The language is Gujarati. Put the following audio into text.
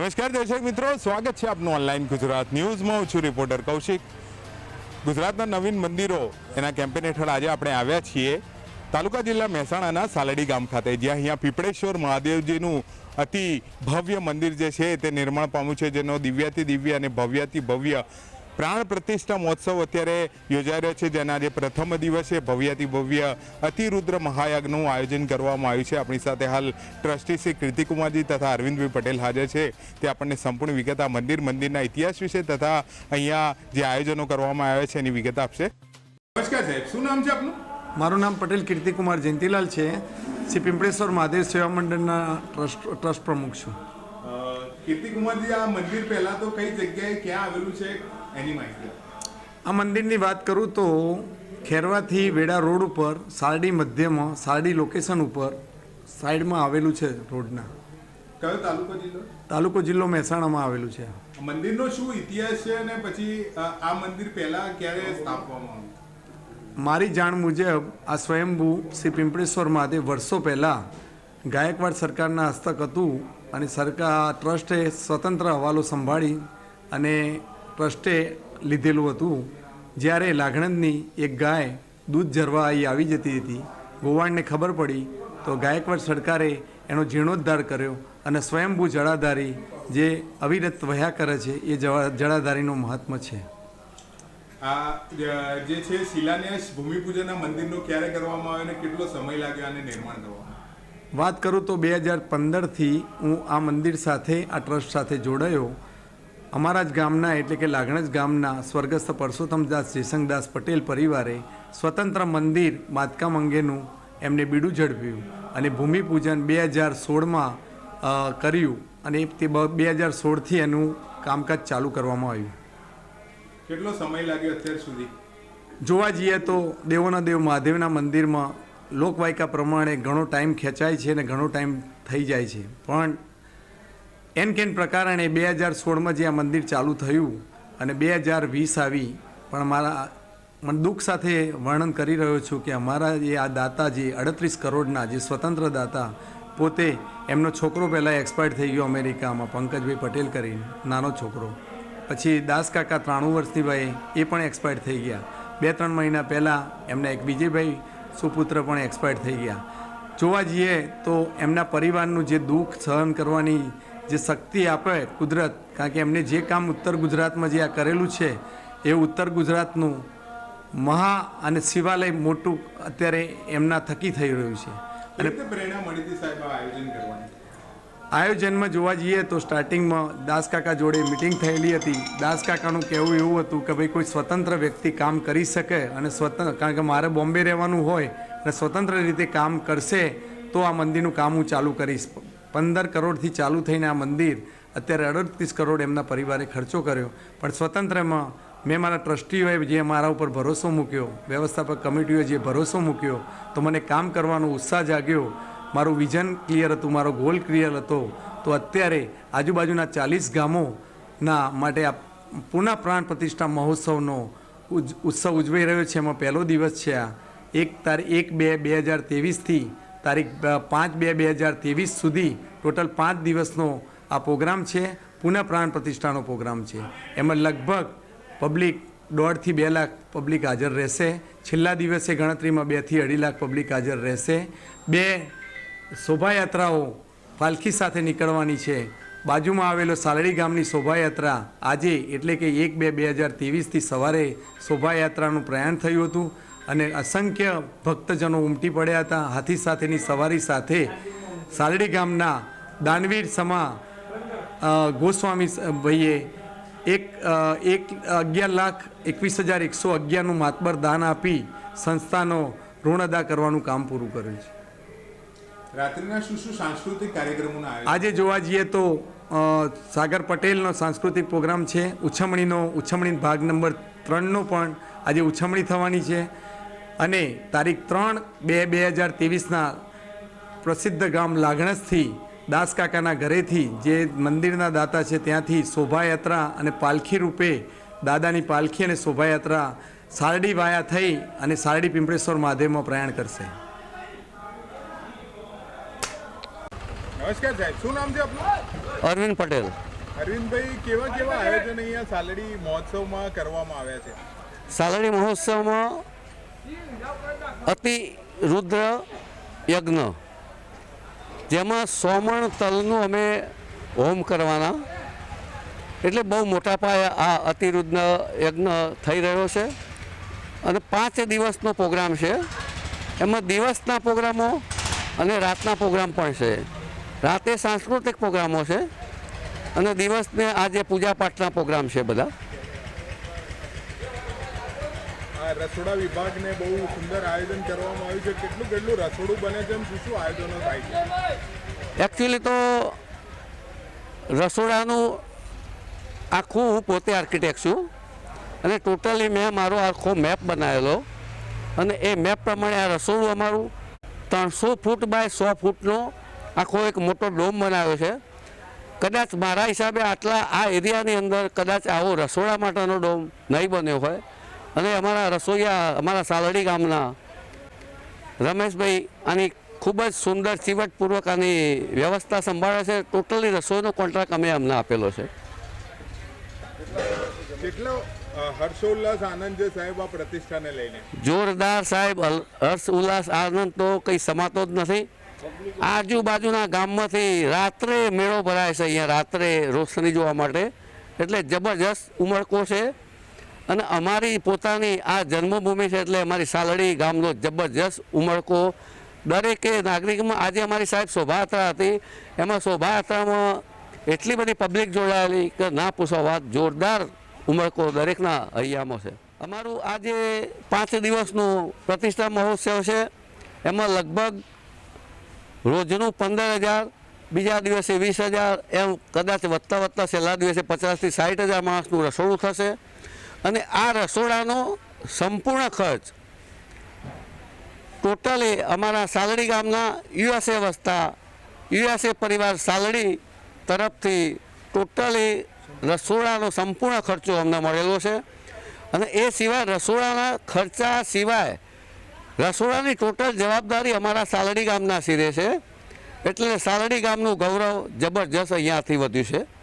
નમસ્કાર દર્શક મિત્રો, સ્વાગત છે આપનું ઓનલાઈન ગુજરાત ન્યૂઝમાં. હું છું રિપોર્ટર કૌશિક. ગુજરાતના નવીન મંદિરો, એના કેમ્પેન હેઠળ આજે આપણે આવ્યા છીએ. તાલુકા જિલ્લા મહેસાણાના સાલડી ગામ ખાતે, જ્યાં અહીંયા પીપળેશ્વર મહાદેવજીનું અતિ ભવ્ય મંદિર જે છે, તે નિર્માણ પામ્યું છે, જેનો દિવ્યાથી દિવ્ય અને ભવ્યાથી ભવ્ય પ્રાણ પ્રતિષ્ઠા મહોત્સવ અત્યારે યોજાઈ રહ્યો છે જેના આજે પ્રથમ દિવસે ભવ્યાતિભવ્ય અતિરુદ્ર મહાયજ્ઞનું આયોજન કરવામાં આવ્યું છે. આપણી સાથે હાલ ટ્રસ્ટી શ્રી કીર્તિકુમારજી તથા અરવિંદભાઈ પટેલ હાજર છે. તે આપણને સંપૂર્ણ વિગત આ મંદિર મંદિરના ઇતિહાસ વિશે તથા અહીંયા જે આયોજનો કરવામાં આવ્યા છે એની વિગત આપશે. નમસ્કાર સાહેબ શું નામ છે આપનું? મારું નામ પટેલ કીર્તિકુમાર જયંતિલાલ છે. શ્રી પિંપળેશ્વર મહાદેવ સેવા મંડળના ટ્રસ્ટ ટ્રસ્ટ પ્રમુખ છું. કીર્તિકુમારજી આ મંદિર પહેલાં તો કઈ જગ્યાએ ક્યાં આવેલું છે? એની માહિતી આ મંદિરની વાત કરું તો ખેરવાથી વેડા રોડ ઉપર સારડી મધ્યમાં સારડી લોકેશન ઉપર સાઈડમાં આવેલું છે રોડના. કયો તાલુકો જિલ્લો? તાલુકો જિલ્લો મહેસાણામાં આવેલું છે. મંદિરનો શું ઇતિહાસ છે અને પછી આ મંદિર પહેલા ક્યારે સ્થાપવામાં આવ્યું? મારી જાણ મુજબ આ સ્વયંભૂ શ્રી પિંપળેશ્વર મહાદેવ વર્ષો પહેલાં ગાયકવાડ સરકારના હસ્તક હતું અને સરકાર ટ્રસ્ટે સ્વતંત્ર હવાલો સંભાળી અને ટ્રસ્ટે લીધેલું હતું. જ્યારે લાગણંદની એક ગાય દૂધ ઝરવા અહીં આવી જતી હતી ગોવાળને ખબર પડી તો ગાયકવાડ સરકારે એનો જીર્ણોદ્ધાર કર્યો અને સ્વયંભૂ જળાધારી જે અવિરત વહ્યા કરે છે એ જળાધારીનું મહાત્મ છે. આ જે છે શિલાન્યાસ ભૂમિપૂજનના મંદિરનો ક્યારે કરવામાં આવ્યો અને કેટલો સમય લાગ્યો આને નિર્માણ કરવામાં? વાત કરું તો બે હજાર પંદરથી હું આ મંદિર સાથે આ ટ્રસ્ટ સાથે જોડાયો. અમારા જ ગામના એટલે કે લાગણજ ગામના સ્વર્ગસ્થ પરસોત્તમદાસ જેસંગદાસ પટેલ પરિવારે સ્વતંત્ર મંદિર બાંધકામ અંગેનું એમને બીડું ઝડપ્યું અને ભૂમિપૂજન બે હજાર સોળમાં કર્યું અને તે બે હજાર સોળથી એનું કામકાજ ચાલુ કરવામાં આવ્યું. કેટલો સમય લાગ્યો અત્યાર સુધી? જોવા જઈએ તો દેવોના દેવ મહાદેવના મંદિરમાં લોકવાયકા પ્રમાણે ઘણો ટાઈમ ખેંચાય છે અને ઘણો ટાઈમ થઈ જાય છે. પણ એન કેન પ્રકારણે બે હજાર સોળમાં જે આ મંદિર ચાલુ થયું અને બે હજાર વીસ આવી, પણ મારા મને દુઃખ સાથે વર્ણન કરી રહ્યો છું કે અમારા જે આ દાતા જે અડત્રીસ કરોડના જે સ્વતંત્ર દાતા, પોતે એમનો છોકરો પહેલાં એક્સપાયર્ડ થઈ ગયો અમેરિકામાં, પંકજભાઈ પટેલ કરીને, નાનો છોકરો. પછી દાસ કાકા ત્રાણું વર્ષની વયે એ પણ એક્સપાયર્ડ થઈ ગયા. બે ત્રણ મહિના પહેલાં એમના એક વિજયભાઈ સુપુત્ર પણ એક્સપાયર્ડ થઈ ગયા. જોવા જઈએ તો એમના પરિવારનું જે દુઃખ સહન કરવાની જે શક્તિ આપે કુદરત કારણ કે એમને જે કામ ઉત્તર ગુજરાતમાં જે આ કરેલું છે એ ઉત્તર ગુજરાતનું મહા અને શિવાલય મોટું અત્યારે એમના થકી થઈ રહ્યું છે. અને પ્રેરણા મળી સાહેબ આયોજન કરવાની? આયોજનમાં જોવા જઈએ તો સ્ટાર્ટિંગમાં દાસ કાકા જોડે મિટિંગ થયેલી હતી. દાસ કાકાનું કહેવું એવું હતું કે ભાઈ કોઈ સ્વતંત્ર વ્યક્તિ કામ કરી શકે અને સ્વતંત્ર કારણ કે મારે બોમ્બે રહેવાનું હોય અને સ્વતંત્ર રીતે કામ કરશે તો આ મંદિરનું કામ હું ચાલુ કરીશ. પંદર કરોડથી ચાલુ થઈને આ મંદિર, અત્યારે અડત્રીસ કરોડ એમના પરિવારે ખર્ચો કર્યો. પણ સ્વતંત્રમાં મેં મારા ટ્રસ્ટીઓએ જે મારા ઉપર ભરોસો મૂક્યો, વ્યવસ્થાપક કમિટીઓએ જે ભરોસો મૂક્યો, તો મને કામ કરવાનો ઉત્સાહ જાગ્યો. મારું વિઝન ક્લિયર હતું, મારો ગોલ ક્લિયર હતો. તો અત્યારે આજુબાજુના ચાલીસ ગામોના માટે આ પુનઃ પ્રાણ પ્રતિષ્ઠા મહોત્સવનો ઉત્સવ ઉજવાઈ રહ્યો છે. એમાં પહેલો દિવસ છે આ. એક તારીખ એક બે બે હજાર ત્રેવીસથી તારીખ પાંચ બે બે હજાર ત્રેવીસ સુધી ટોટલ પાંચ દિવસનો આ પ્રોગ્રામ છે. પુનઃ પ્રાણ પ્રતિષ્ઠાનો પ્રોગ્રામ છે. એમાં લગભગ પબ્લિક દોઢથી બે લાખ પબ્લિક હાજર રહેશે. છેલ્લા દિવસે ગણતરીમાં બેથી અઢી લાખ પબ્લિક હાજર રહેશે. બે શોભાયાત્રાઓ પાલખી સાથે નીકળવાની છે. બાજુમાં આવેલો સાલડી ગામની શોભાયાત્રા આજે એટલે કે એક બે બે હજાર ત્રેવીસથી સવારે શોભાયાત્રાનું પ્રયાણ થયું હતું. અને અસંખ્ય ભક્તજનો ઉમટી પડ્યા હતા. હાથી સાથેની સવારી સાથે સાલડી ગામના દાનવીર સમા ગોસ્વામી ભાઈએ એક એક અગિયાર લાખ એકવીસ હજાર એકસો અગિયારનું માતબર દાન આપી સંસ્થાનો ઋણ અદા કરવાનું કામ પૂરું કર્યું છે. રાત્રિના શું શું સાંસ્કૃતિક કાર્યક્રમોના આજે જોવા જઈએ તો સાગર પટેલનો સાંસ્કૃતિક પ્રોગ્રામ છે. ઉછમણીનો ઉછમણી ભાગ નંબર ત્રણનો પણ આજે ઉછમણી થવાની છે. અને તારીખ ત્રણ બે બે હજાર ત્રેવીસના પ્રસિદ્ધ ગામ લાગણસથી દાસ કાકાના ઘરેથી જે મંદિરના દાતા છે ત્યાંથી શોભાયાત્રા અને પાલખી રૂપે દાદાની પાલખી અને શોભાયાત્રા સારડી વાયા થઈ અને સારડી પિંપળેશ્વર મહાદેવમાં પ્રયાણ કરશે. નમસ્કાર સાહેબ શું નામ છે આપનું? અરવિંદ પટેલ. અરવિંદભાઈ કેવા કેવા આયોજન અહીંયા સાલડી મહોત્સવમાં કરવામાં આવ્યા છે? સાલણી મહોત્સવમાં અતિ રુદ્ર યજ્ઞ. જેમાં સોમણ તલનું અમે હોમ કરવાના. એટલે બહુ મોટા પાયે આ અતિરુદ્ર યજ્ઞ થઈ રહ્યો છે. અને પાંચ દિવસનો પ્રોગ્રામ છે. એમાં દિવસના પ્રોગ્રામો અને રાતના પ્રોગ્રામ પણ છે. રાતે સાંસ્કૃતિક પ્રોગ્રામો છે. અને દિવસને આજે પૂજા પાઠના પ્રોગ્રામ છે બધા આ રસોડા વિભાગને બહુ સુંદર આયોજન કરવામાં આવ્યું છે. કેટલું કેટલું રસોડું બને છે શું શું આયોજનો થાય છે? એકચ્યુઅલી તો રસોડાનું આખું હું પોતે આર્કિટેક્ટ છું અને ટોટલી મેં મારો આખો મેપ બનાવેલો અને એ મેપ પ્રમાણે આ રસોડું અમારું ત્રણસો ફૂટ બાય સો ફૂટનો આખો એક મોટો ડોમ બનાવ્યો છે. કદાચ મારા હિસાબે આટલા આ એરિયાની અંદર કદાચ આવો રસોડા માટેનો ડોમ નહીં બન્યો હોય અને અમારા રસોઈયા અમારા સાલડી ગામના રમેશભાઈ આની ખૂબ જ સુંદર ચીવટપૂર્વક આની વ્યવસ્થા સંભાળે છે. ટોટલી રસોઈનો કોન્ટ્રાક્ટ અમે અમને આપેલો છે. હર્ષોલ્લાસ આનંદ છે સાહેબ આ પ્રતિષ્ઠાને લઈને? જોરદાર સાહેબ હર્ષ ઉલ્લાસ આનંદ તો કંઈ સમાતો જ નથી. આજુબાજુના ગામમાંથી રાત્રે મેળો ભરાય છે અહીંયા રાત્રે રોશની જોવા માટે. એટલે જબરજસ્ત ઉમળકો છે. અને અમારી પોતાની આ જન્મભૂમિ છે એટલે અમારી સાલડી ગામનો જબરજસ્ત ઉમળકો. દરેકે નાગરિકમાં આજે અમારી સાહેબ શોભાયાત્રા હતી એમાં શોભાયાત્રામાં એટલી બધી પબ્લિક જોડાયેલી કે ના પૂછો વાત, જોરદાર ઉમળકો દરેકના હૈયામાં છે. અમારું આજે પાંચ દિવસનું પ્રતિષ્ઠા મહોત્સવ છે. એમાં લગભગ રોજનું પંદર હજાર, બીજા દિવસે વીસ હજાર, એમ કદાચ વધતા વધતા છેલ્લા દિવસે પચાસથી સાઠ હજાર માણસનું રસોડું થશે. અને આ રસોડાનો સંપૂર્ણ ખર્ચ ટોટલી અમારા સાલડી ગામના યુએસએ વસતા યુએસએ પરિવાર સાલડી તરફથી ટોટલી રસોડાનો સંપૂર્ણ ખર્ચો અમને મળેલો છે. અને એ સિવાય રસોડાના ખર્ચા સિવાય રસોડાની ટોટલ જવાબદારી અમારા સાલડી ગામના સિરે છે. એટલે સાલડી ગામનું ગૌરવ જબરજસ્ત અહીંયાથી વધ્યું છે.